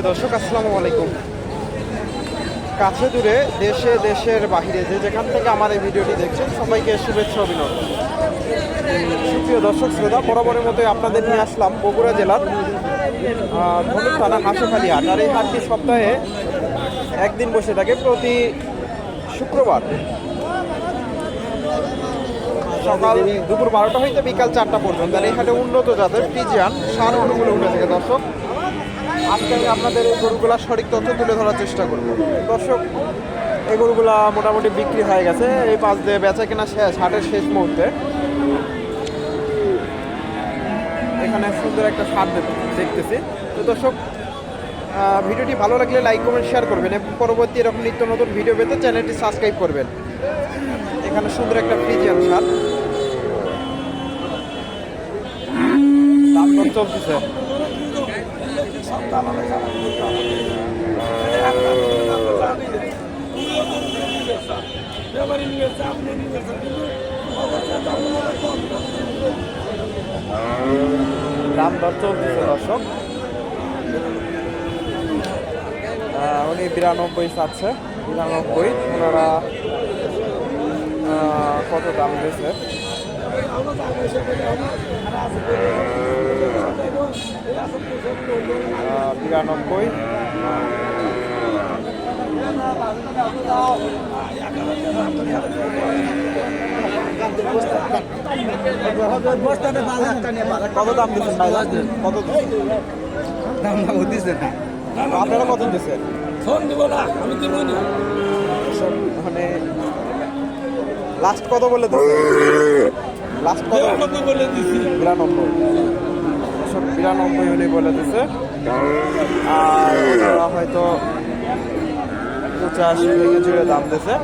সুপ্রিয় দর্শক, আসসালামু আলাইকুম। কাছে দূরে দেশে, দেশের বাহিরে যে যেখান থেকে আমার এই ভিডিওটি দেখছেন, সবাইকে শুভেচ্ছা অভিনন্দন। সুপ্রিয় দর্শক, শ্রোতা, বরাবরের মতোই আপনাদের নিয়ে আসলাম বগুড়া জেলার ধনুক থানা হাঁসুখালি হাট। আর এই হাটটি সপ্তাহে একদিন বসে থাকে, প্রতি শুক্রবার। সকাল দুপুর বারোটা হইতে বিকাল চারটা পর্যন্ত। আর এই হাটে উন্নত জাতের ফ্রিজিয়ান সার গরুগুলো উঠে থাকে দর্শক। আজকে আমি আপনাদের এই গরুগুলা সঠিক তথ্য তুলে ধরার চেষ্টা করব। দর্শক, এই গরুগুলা মোটামুটি বিক্রি হয়ে গেছে। এই পাশ দিয়ে বেচা কেনা শেষ, হাটের শেষ মুহূর্তে। এখানে সুন্দর একটা সার দেখতেছি। তো দর্শক ভিডিওটি ভালো লাগলে লাইক, কমেন্ট, শেয়ার করবেন এবং পরবর্তী এরকম নিত্য নতুন ভিডিও পেতে চ্যানেলটি সাবস্ক্রাইব করবেন। এখানে সুন্দর একটা ফ্রিজিয়ান সার। দাম চলতেছে দর্শক। উনি বিরানব্বই চাচ্ছে বিরানব্বই। ওনারা কত দাম দিয়েছে? বিরানব্বই। কত দাম দিচ্ছেন ভাই? কত দিচ্ছেন? আপনারা কত দিচ্ছেন? ফোন দিব না আমি দিব না মানে লাস্ট কত বলে দিচ্ছে লাস্ট কত কত বলে দিছি। বিরানব্বই। বিরানব্বই উনি বলে দিছে। আর ওনারা হয়তো পঁচাশি জুড়ে দাম দিছে।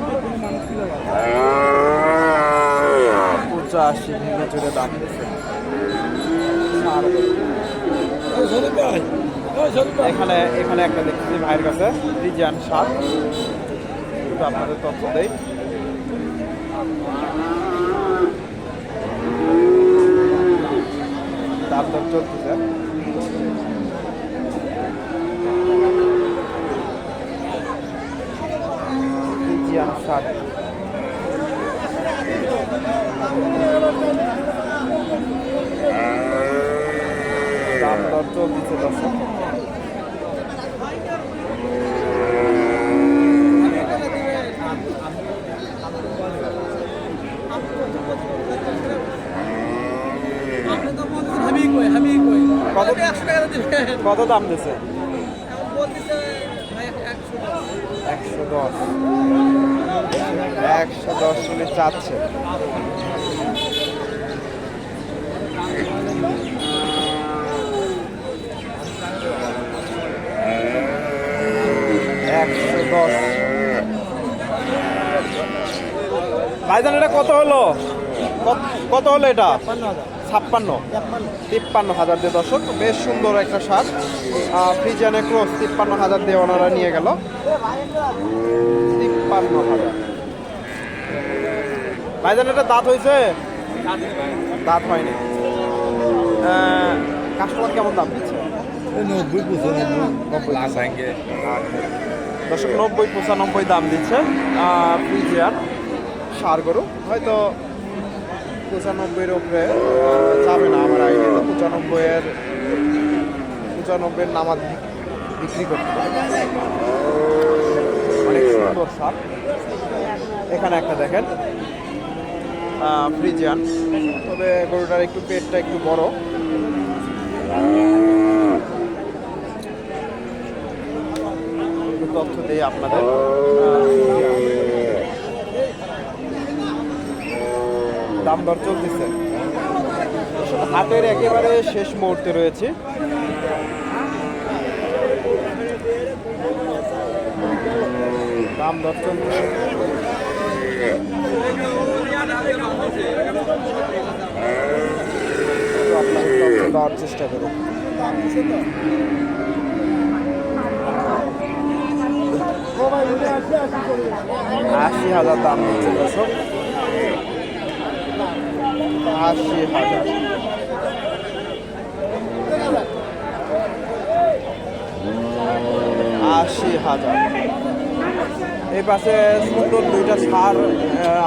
পঁচাশি ভেঙে জুড়ে দাম দিছে। এখানে এখানে একটা দেখতেছি ভাইয়ের কাছে সার একটু আপনাদের তথ্য দেই। দাম দর চলতেছে রিজিয়ান সার দাম দর চলতেছে দর্শক আমি কই আমি কই কত দাম দিছে? একশো দশ। একশো দশ। উনি চাচ্ছে। একশো দশ। ভাইজান এটা কত হলো? কত- কত হলো এটা? ছাপ্পান্ন তিপ্পান্ন হাজার দিয়ে দর্শক। বেশ সুন্দর একটা সার ফ্রিজানে ক্রস তিপ্পান্ন হাজার দিয়ে ওনারা নিয়ে গেল। তিপ্পান্ন হাজার। ভাইজান এটা দাঁত হয়েছে? দাঁত হয়নি। কাস্টমার কেমন দাম দিচ্ছে? নব্বই পঁচানব্বই। দর্শক নব্বই পঁচানব্বই দাম দিচ্ছে ফ্রিজিয়ার সার গরু হয়তো পঁচানব্বইয়ের আহ, যাবে না আমার আইডিয়া পঁচানব্বইয়ের পঁচানব্বইয়ের নামাজ বিক্রি করতে অনেক সুন্দর সাপ এখানে একটা দেখেন ফ্রিজিয়ান। তবে গরুটার একটু পেটটা একটু বড়। তথ্য দিই আপনাদের। দাম দর চলতেছে। হাটের একেবারে শেষ মুহূর্তে রয়েছে। দাম দর চলতেছে দেওয়ার চেষ্টা করুন। আশি হাজার দাম হচ্ছে দর্শক। আশি হাজার। আশি হাজার। এই পাশে সুন্দর দুইটা সার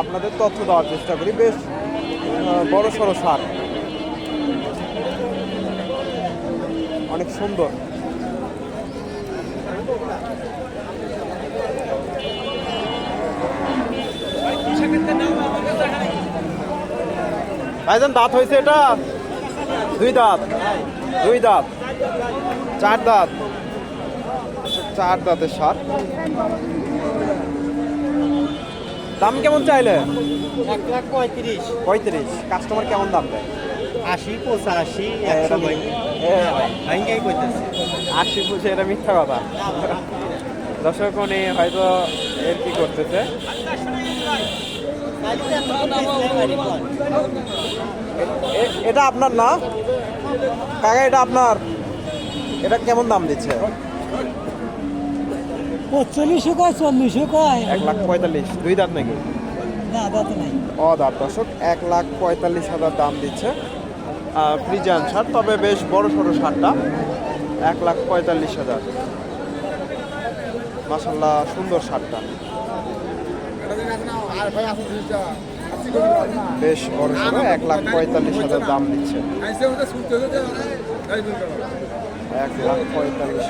আপনাদের তথ্য দেওয়ার চেষ্টা করি। বেশ বড় সড়ো সার। অনেক সুন্দর। ভাইজান দাঁত হয়েছে এটা? দুই দাঁত দুই দাঁত চার দাঁত চার দাঁতের সার। দাম কেমন চাইলে? এক লাখ পঁয়ত্রিশ। পঁয়ত্রিশ। কাস্টমার কেমন দাম দেয়? আশি পঁচাশি আশি পুষে এটা মিথ্যা কথা। দর্শক উনি হয়তো এর কি করতেছে? এটা আপনার না? কাকা এটা আপনার? এটা কেমন দাম দিচ্ছে? পঁচল্লিশশো কয় চল্লিশশো কয়? এক লাখ পঁয়তাল্লিশ। দুই দাঁত নাকি? না দাদা নাই। ও দাঁত দর্শক এক লাখ পঁয়তাল্লিশ হাজার দাম দিচ্ছে। ফ্রিজান সার তবে বেশ বড় সড়ো সারটা এক লাখ পঁয়তাল্লিশ হাজার। মাসাল্লাহ সুন্দর সারটা বেশ বড় সড়ো এক লাখ পঁয়তাল্লিশ হাজার দাম দিচ্ছে। এক লাখ পঁয়তাল্লিশ।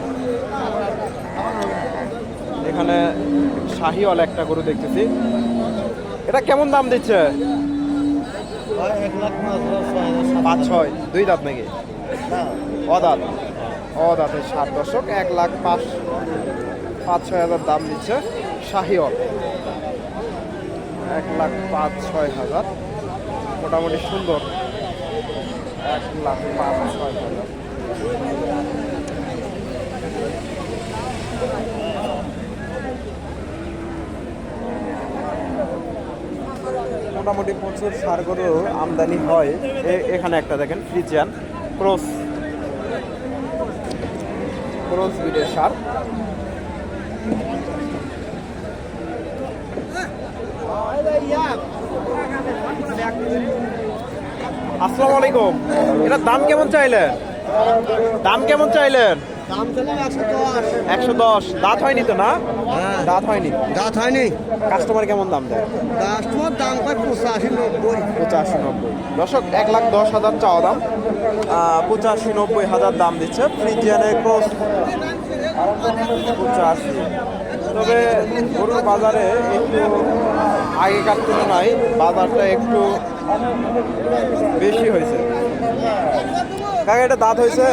এখানে শাহিওয়াল একটা গরু দেখতেছি। এটা কেমন দাম দিচ্ছে? পাঁচ ছয় হাজার পাঁচ ছয় দুই দাঁত। নাকি অদাঁত অদাঁতের সাত দশক এক লাখ পাঁচ পাঁচ ছয় হাজার দাম দিচ্ছে শাহিওয়াল। এক লাখ পাঁচ, ছয় হাজার। মোটামুটি সুন্দর। এক লাখ পাঁচ, ছয় হাজার। মোটামুটি প্রচুর সার গরু আমদানি হয়। এখানে একটা দেখেন, ফ্রিজিয়ান ক্রস। ক্রস বিডের সার। আসসালামু আলাইকুম। এটার দাম কেমন চাইলেন? দাম কেমন চাইলেন? একশো দশ। দাঁত হয়নি তো না? হ্যাঁ। দাঁত হয়নি। দাঁত হয়নি। কাস্টমার কেমন দাম দেয়? কাস্টমার দাম পায় পঁচাশি নব্বই। পঁচাশি নব্বই। দশক এক লাখ দশ হাজার চাওয়া দাম। আহ, পঁচাশি নব্বই হাজার দাম দিচ্ছে। ফ্রিজিয়ানের ক্রস। পঁচাশি। তবে গরুর বাজারে একটু আগেকার তুলনায় বাজারটা একটু বেশি হয়েছে। কাকা এটা দাঁত হয়েছে?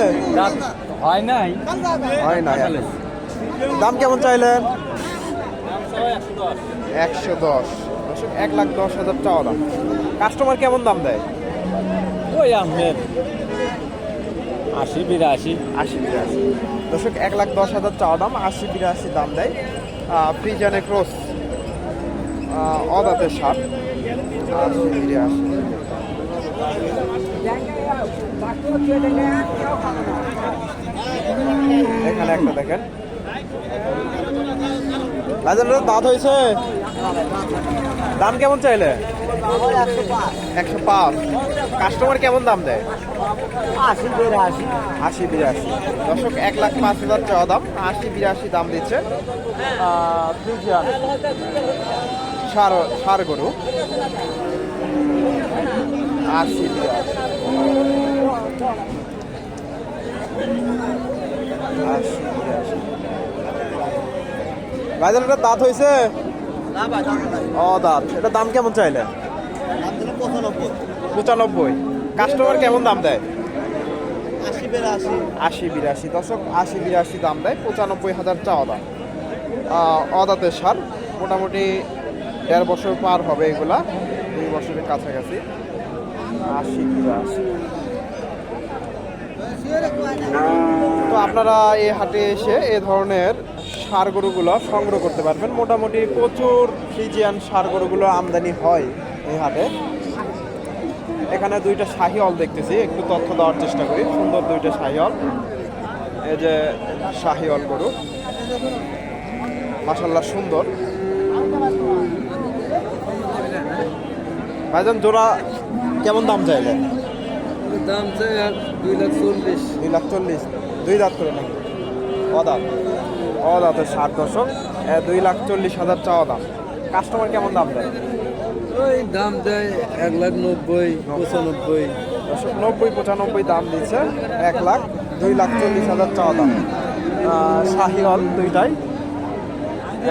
হয় নাই। হয় না দাম কেমন চাইলেন? একশো দশ। দশক এক লাখ দশ হাজার চাওয়া দাম। কাস্টমার কেমন দাম দেয়? ওই আহমেদ আশি বিরাশি। আশি বিরাশি। দর্শক এক লাখ দশ হাজার চাওয়া দাম আশি বিরাশি দাম দেয়। ফ্রিজানে ক্রস অদাতের সার আশি বিরাশি এখানে একটা দেখেন। লাজার দাঁত হয়েছে? দাম কেমন চাইলে? একশো পাঁচ। কাস্টমার কেমন দাম দেয়? আশি বিরাশি। আশি বিরাশি। দর্শক এক লাখ পাঁচ হাজার চাওয়া দাম আশি বিরাশি দাম দিচ্ছে। সার সার গরু। আশি বিরাশি। আশি বিরাশি। গাজল এটা দাঁত হয়েছে? ও দাঁত এটা দাম কেমন চাইলে পঁচানব্বই। পঁচানব্বই। কাস্টমার কেমন দাম দেয়? আশি বিরাশি। দশক আশি বিরাশি দাম দেয় পঁচানব্বই হাজার দাম আহ, অদাতের সার মোটামুটি দেড় বছর পার হবে এগুলা দুই বছরের কাছাকাছি। আশি বিরাশি। তো আপনারা এই হাটে এসে এ ধরনের সার গরুগুলো সংগ্রহ করতে পারবেন। মোটামুটি প্রচুর ফ্রিজিয়ান সার গরুগুলো আমদানি হয় এই হাটে। এখানে দুইটা শাহিওল দেখতেছি একটু তথ্য দেওয়ার চেষ্টা করি। সুন্দর দুইটা শাহিওল এই যে শাহিওল গরু। মাসাল্লাহ সুন্দর। ভাইজান জোড়া কেমন দাম চাইলে? দাম চাই আর দুই লাখ চল্লিশ। দুই লাখ চল্লিশ। দুই দাঁত করে নাকি অদাঁত অদাতের ষাট দশক দুই লাখ চল্লিশ হাজার চাওয়া দাম। কাস্টমার কেমন দাম দেয়? ওই দাম দেয় এক লাখ নব্বই, পঁচানব্বই। নব্বই, পঁচানব্বই দাম দিচ্ছে, এক লাখ, দুই লাখ চল্লিশ হাজার চাওয়া দাম। শাহিওয়াল দুইটাই,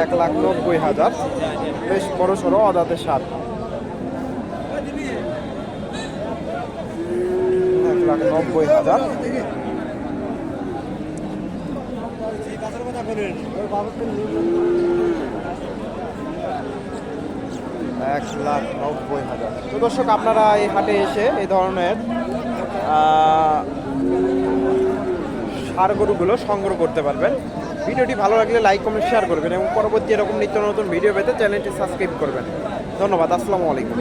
এক লাখ নব্বই হাজার। বেশ বড় সড়ো অদাতে সাত এক লাখ নব্বই হাজার। এক লাখ নব্বই হাজার। তো দর্শক, আপনারা এই হাটে এসে এই ধরনের সার গরুগুলো সংগ্রহ করতে পারবেন। ভিডিওটি ভালো লাগলে লাইক, কমেন্ট, শেয়ার করবেন এবং পরবর্তী এরকম নিত্য নতুন ভিডিও পেতে চ্যানেলটি সাবস্ক্রাইব করবেন। ধন্যবাদ, আসসালামু আলাইকুম।